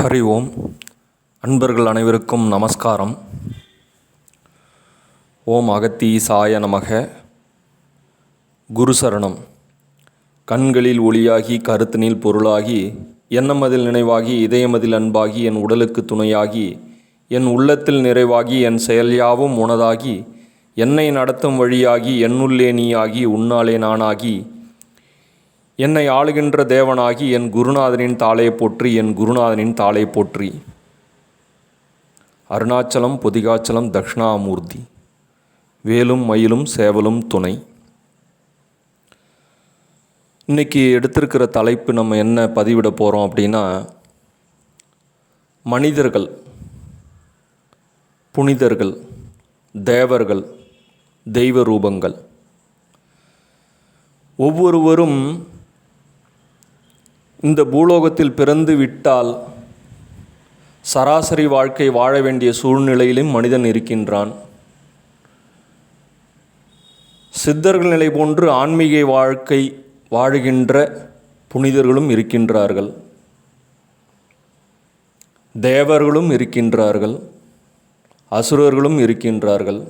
ஹரி ஓம் அன்பர்கள் அனைவருக்கும் நமஸ்காரம். ஓம் அகத்தி சாய நமக. குரு சரணம். கண்களில் ஒளியாகி கருத்தினில் பொருளாகி எண்ணமதில் நினைவாகி இதயமதில் அன்பாகி என் உடலுக்கு துணையாகி என் உள்ளத்தில் நிறைவாகி என் செயல்யாவும் உனதாகி என்னை நடத்தும் வழியாகி என்னுள்ளே நீயாகி உன்னாலே நானாகி என்னை ஆளுகின்ற தேவனாகி என் குருநாதனின் தாளை போற்றி என் குருநாதனின் தாளை போற்றி. அருணாச்சலம் பொதிகாச்சலம் தக்ஷணாமூர்த்தி வேலும் மயிலும் சேவலும் துணை. இன்னைக்கு எடுத்திருக்கிற தலைப்பு நம்ம என்ன பதிவிட போகிறோம் அப்படின்னா மனிதர்கள் புனிதர்கள் தேவர்கள் தெய்வ ரூபங்கள் ஒவ்வொருவரும் இந்த பூலோகத்தில் பிறந்து விட்டால் சராசரி வாழ்க்கை வாழ வேண்டிய சூழ்நிலையிலும் மனிதன் இருக்கின்றான். சித்தர்கள் நிலை போன்று ஆன்மீக வாழ்க்கை வாழுகின்ற புனிதர்களும் இருக்கின்றார்கள். தேவர்களும் இருக்கின்றார்கள். அசுரர்களும் இருக்கின்றார்கள்.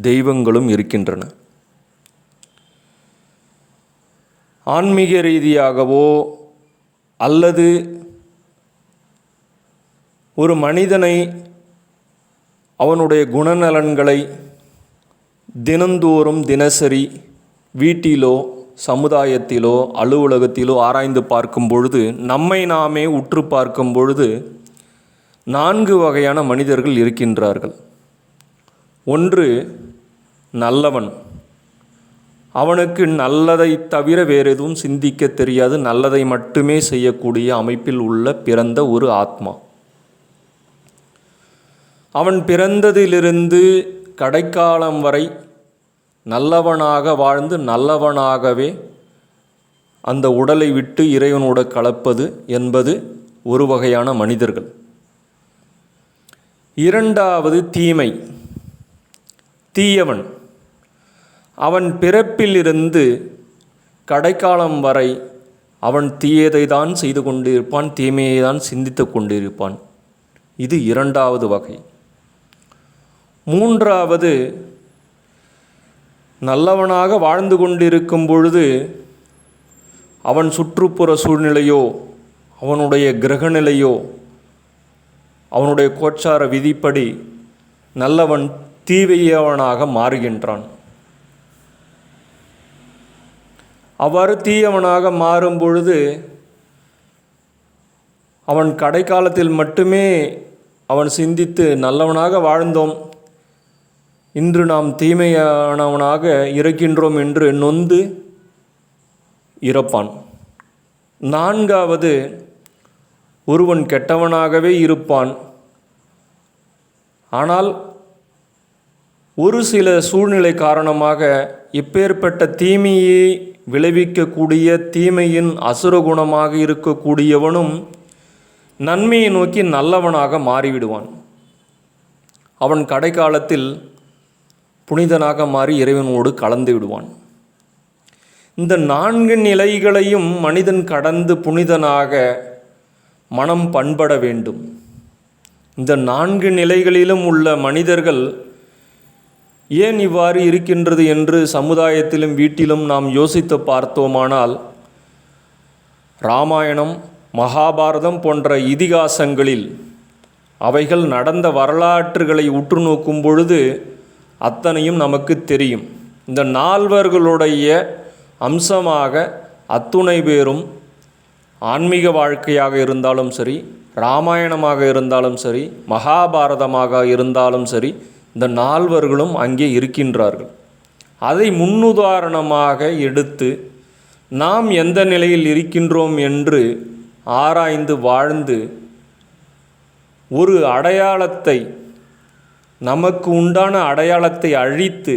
தெய்வங்களும் இருக்கின்றன. ஆன்மீக ரீதியாகவோ அல்லது ஒரு மனிதனை அவனுடைய குணநலன்களை தினந்தோறும் தினசரி வீட்டிலோ சமுதாயத்திலோ அலுவலகத்திலோ ஆராய்ந்து பார்க்கும் பொழுது நம்மை நாமே உற்று பார்க்கும் பொழுது நான்கு வகையான மனிதர்கள் இருக்கின்றார்கள். ஒன்று நல்லவன். அவனுக்கு நல்லதை தவிர வேறு எதுவும் சிந்திக்க தெரியாது. நல்லதை மட்டுமே செய்யக்கூடிய அமைப்பில் உள்ள பிறந்த ஒரு ஆத்மா. அவன் பிறந்ததிலிருந்து கடைக்காலம் வரை நல்லவனாக வாழ்ந்து நல்லவனாகவே அந்த உடலை விட்டு இறைவனோடு கலப்பது என்பது ஒரு வகையான மனிதர்கள். இரண்டாவது தீமை. தீயவன். அவன் பிறப்பிலிருந்து கடைக்காலம் வரை அவன் தீயதை தான் செய்து கொண்டிருப்பான் தீமையை தான் சிந்தித்து கொண்டிருப்பான். இது இரண்டாவது வகை. மூன்றாவது நல்லவனாக வாழ்ந்து கொண்டிருக்கும் பொழுது அவன் சுற்றுப்புற சூழ்நிலையோ அவனுடைய கிரகநிலையோ அவனுடைய கோச்சார விதிப்படி நல்லவன் தீவையவனாக மாறுகின்றான். அவ்வாறு தீயவனாக மாறும் பொழுது அவன் கடைக்காலத்தில் மட்டுமே அவன் சிந்தித்து நல்லவனாக வாழ்ந்தோம். இன்று நாம் தீமையானவனாக இருக்கின்றோம் என்று நொந்து இறப்பான். நான்காவது ஒருவன் கெட்டவனாகவே இருப்பான். ஆனால் ஒரு சில சூழ்நிலை காரணமாக இப்பேற்பட்ட தீமையை விளைவிக்கக்கூடிய தீமையின் அசுரகுணமாக இருக்கக்கூடியவனும் நன்மையை நோக்கி நல்லவனாக மாறிவிடுவான். அவன் கடைக்காலத்தில் புனிதனாக மாறி இறைவனோடு கலந்து விடுவான். இந்த நான்கு நிலைகளையும் மனிதன் கடந்து புனிதனாக மனம் பண்பட வேண்டும். இந்த நான்கு நிலைகளிலும் உள்ள மனிதர்கள் ஏன் இவ்வாறு இருக்கின்றது என்று சமுதாயத்திலும் வீட்டிலும் நாம் யோசித்து பார்த்தோமானால் ராமாயணம் மகாபாரதம் போன்ற இதிகாசங்களில் அவைகள் நடந்த வரலாற்றுகளை உற்று நோக்கும் பொழுது அத்தனையும் நமக்கு தெரியும். இந்த நால்வர்களுடைய அம்சமாக அத்துணை பேரும் ஆன்மீக வாழ்க்கையாக இருந்தாலும் சரி ராமாயணமாக இருந்தாலும் சரி மகாபாரதமாக இருந்தாலும் சரி இந்த நால்வர்களும் அங்கே இருக்கின்றார்கள். அதை முன்னுதாரணமாக எடுத்து நாம் எந்த நிலையில் இருக்கின்றோம் என்று ஆராய்ந்து வாழ்ந்து ஒரு அடையாளத்தை நமக்கு உண்டான அடையாளத்தை அழித்து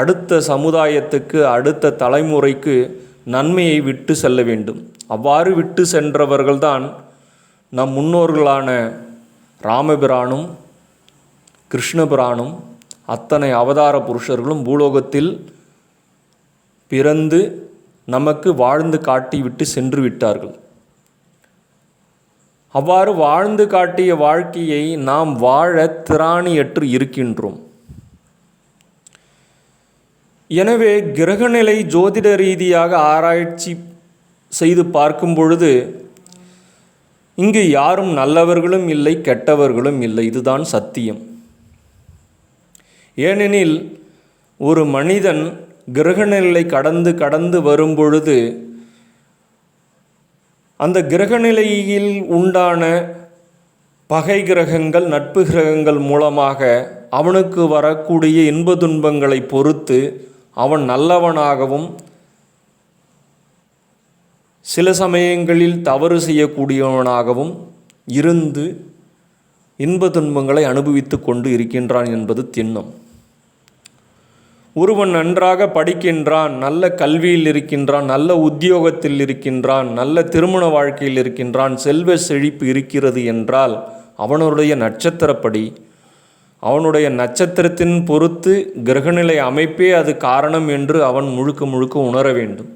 அடுத்த சமுதாயத்துக்கு அடுத்த தலைமுறைக்கு நன்மையை விட்டு செல்ல வேண்டும். அவ்வாறு விட்டு சென்றவர்கள்தான் நம் முன்னோர்களான ராமபிரானும் கிருஷ்ணபுராணம் அத்தனை அவதார புருஷர்களும் பூலோகத்தில் பிறந்து நமக்கு வாழ்ந்து காட்டிவிட்டு சென்று விட்டார்கள். அவ்வாறு வாழ்ந்து காட்டிய வாழ்க்கையை நாம் வாழ திராணியற்று இருக்கின்றோம். எனவே கிரகநிலை ஜோதிட ரீதியாக ஆராய்ச்சி செய்து பார்க்கும் பொழுது இங்கு யாரும் நல்லவர்களும் இல்லை கெட்டவர்களும் இல்லை இதுதான் சத்தியம். ஏனெனில் ஒரு மனிதன் கிரகநிலை கடந்து கடந்து வரும் பொழுது அந்த கிரகநிலையில் உண்டான பகை கிரகங்கள் நட்பு கிரகங்கள் மூலமாக அவனுக்கு வரக்கூடிய இன்ப துன்பங்களை பொறுத்து அவன் நல்லவனாகவும் சில சமயங்களில் தவறு செய்யக்கூடியவனாகவும் இருந்து இன்ப துன்பங்களை அனுபவித்து கொண்டு இருக்கின்றான் என்பது திண்ணம். ஒருவன் நன்றாக படிக்கின்றான் நல்ல கல்வியில் இருக்கின்றான் நல்ல உத்தியோகத்தில் இருக்கின்றான் நல்ல திருமண வாழ்க்கையில் இருக்கின்றான் செல்வ செழிப்பு இருக்கிறது என்றால் அவனுடைய நட்சத்திரப்படி அவனுடைய நட்சத்திரத்தின் பொறுத்து கிரகநிலை அமைப்பே அது காரணம் என்று அவன் முழுக்க முழுக்க உணர வேண்டும்.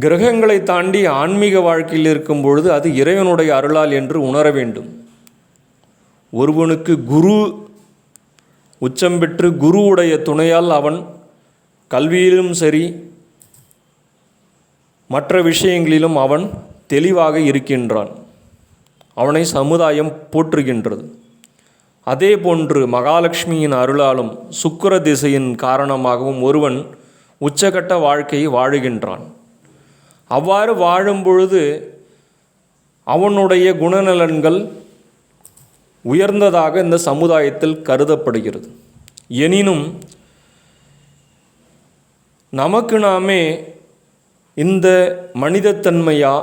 கிரகங்களை தாண்டி ஆன்மீக வாழ்க்கையில் இருக்கும் பொழுது அது இறைவனுடைய அருளால் என்று உணர வேண்டும். ஒருவனுக்கு குரு உச்சம் பெற்று குருவுடைய துணையால் அவன் கல்வியிலும் சரி மற்ற விஷயங்களிலும் அவன் தெளிவாக இருக்கின்றான். அவனை சமுதாயம் போற்றுகின்றது. அதே போன்று மகாலட்சுமியின் அருளாலும் சுக்கிர திசையின் காரணமாகவும் ஒருவன் உச்சகட்ட வாழ்க்கையை வாழுகின்றான். அவ்வாறு வாழும் பொழுது அவனுடைய குணநலன்கள் உயர்ந்ததாக இந்த சமுதாயத்தில் கருதப்படுகிறது. எனினும் நமக்கு நாமே இந்த மனிதத்தன்மையா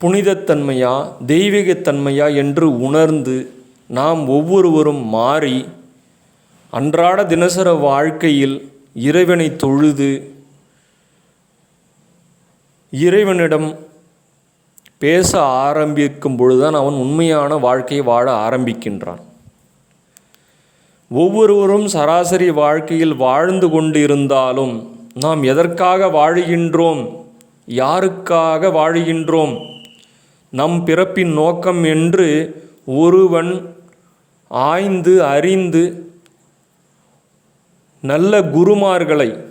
புனிதத்தன்மையா தெய்வீகத்தன்மையா என்று உணர்ந்து நாம் ஒவ்வொருவரும் மாறி அன்றாட தினசர வாழ்க்கையில் இறைவனை தொழுது இறைவனிடம் பேச ஆரம்பிக்கும் பொழுதுதான் அவன் உண்மையான வாழ்க்கையை வாழ ஆரம்பிக்கின்றான். ஒவ்வொருவரும் சராசரி வாழ்க்கையில் வாழ்ந்து கொண்டு இருந்தாலும் நாம் எதற்காக வாழுகின்றோம்? யாருக்காக வாழுகின்றோம்? நம் பிறப்பின் நோக்கம் என்று ஒருவன் ஆய்ந்து அறிந்து நல்ல குருமார்களை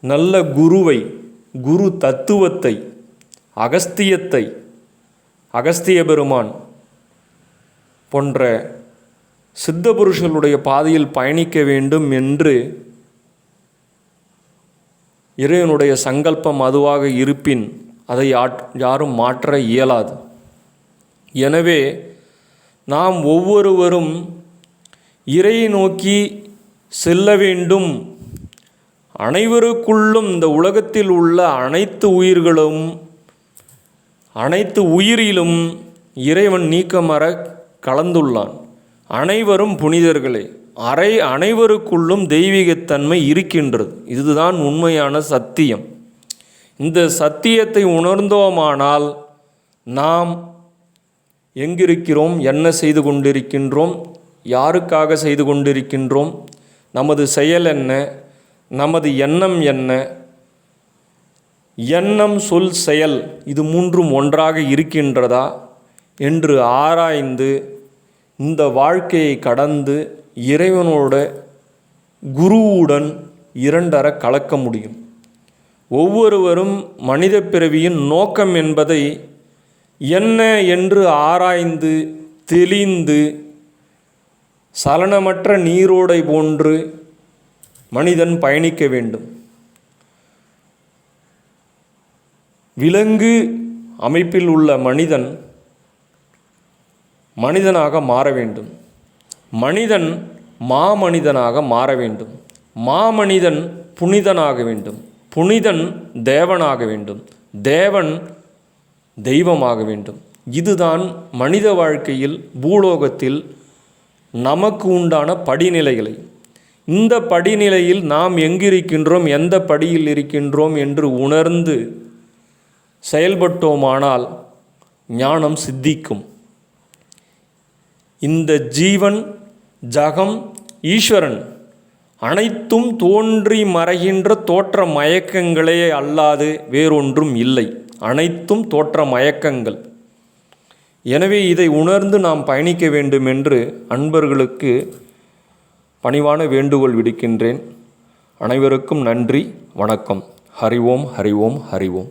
நல்ல குருவை குரு தத்துவத்தை அகஸ்தியத்தை அகஸ்திய பெருமான் போன்ற சித்த புருஷர்களுடைய பாதையில் பயணிக்க வேண்டும் என்று இறைவனுடைய சங்கல்பம் அதுவாக இருப்பின் அதை யாட்- யாரும் மாற்ற இயலாது. எனவே நாம் ஒவ்வொருவரும் இறையை நோக்கி செல்ல வேண்டும். அனைவருக்குள்ளும் இந்த உலகத்தில் உள்ள அனைத்து உயிர்களும் அனைத்து உயிரிலும் இறைவன் நீக்கமர கலந்துள்ளான். அனைவரும் புனிதர்களே அரை அனைவருக்குள்ளும் தெய்வீகத்தன்மை இருக்கின்றது. இதுதான் உண்மையான சத்தியம். இந்த சத்தியத்தை உணர்ந்தோமானால் நாம் எங்கிருக்கிறோம் என்ன செய்து கொண்டிருக்கின்றோம் யாருக்காக செய்து கொண்டிருக்கின்றோம் நமது செயல் என்ன நமது எண்ணம் என்ன எண்ணம் சொல் செயல் இது மூன்றும் ஒன்றாக இருக்கின்றதா? என்று ஆராய்ந்து இந்த வாழ்க்கையை கடந்து இறைவனோட குருவுடன் இரண்டர கலக்க முடியும். ஒவ்வொருவரும் மனித பிறவியின் நோக்கம் என்பதை என்ன என்று ஆராய்ந்து தெளிந்து சலனமற்ற நீரோடை போன்று மனிதன் பயணிக்க வேண்டும். விலங்கு அமைப்பில் உள்ள மனிதன் மனிதனாக மாற வேண்டும். மனிதன் மாமனிதனாக மாற வேண்டும். மாமனிதன் புனிதனாக வேண்டும். புனிதன் தேவனாக வேண்டும். தேவன் தெய்வமாக வேண்டும். இதுதான் மனித வாழ்க்கையில் பூலோகத்தில் நமக்கு உண்டான படிநிலைகளை. இந்த படிநிலையில் நாம் எங்கிருக்கின்றோம் எந்த படியில் இருக்கின்றோம் என்று உணர்ந்து செயல்பட்டோமானால் ஞானம் சித்திக்கும். இந்த ஜீவன் ஜகம் ஈஸ்வரன் அனைத்தும் தோன்றி மறைகின்ற தோற்ற மயக்கங்களே அல்லாது வேறொன்றும் இல்லை. அனைத்தும் தோற்ற மயக்கங்கள். எனவே இதை உணர்ந்து நாம் பயணிக்க வேண்டும் என்று அன்பர்களுக்கு பணிவான வேண்டுகோள் விடுக்கின்றேன். அனைவருக்கும் நன்றி வணக்கம். ஹரி ஓம் ஹரி ஓம் ஹரி ஓம்.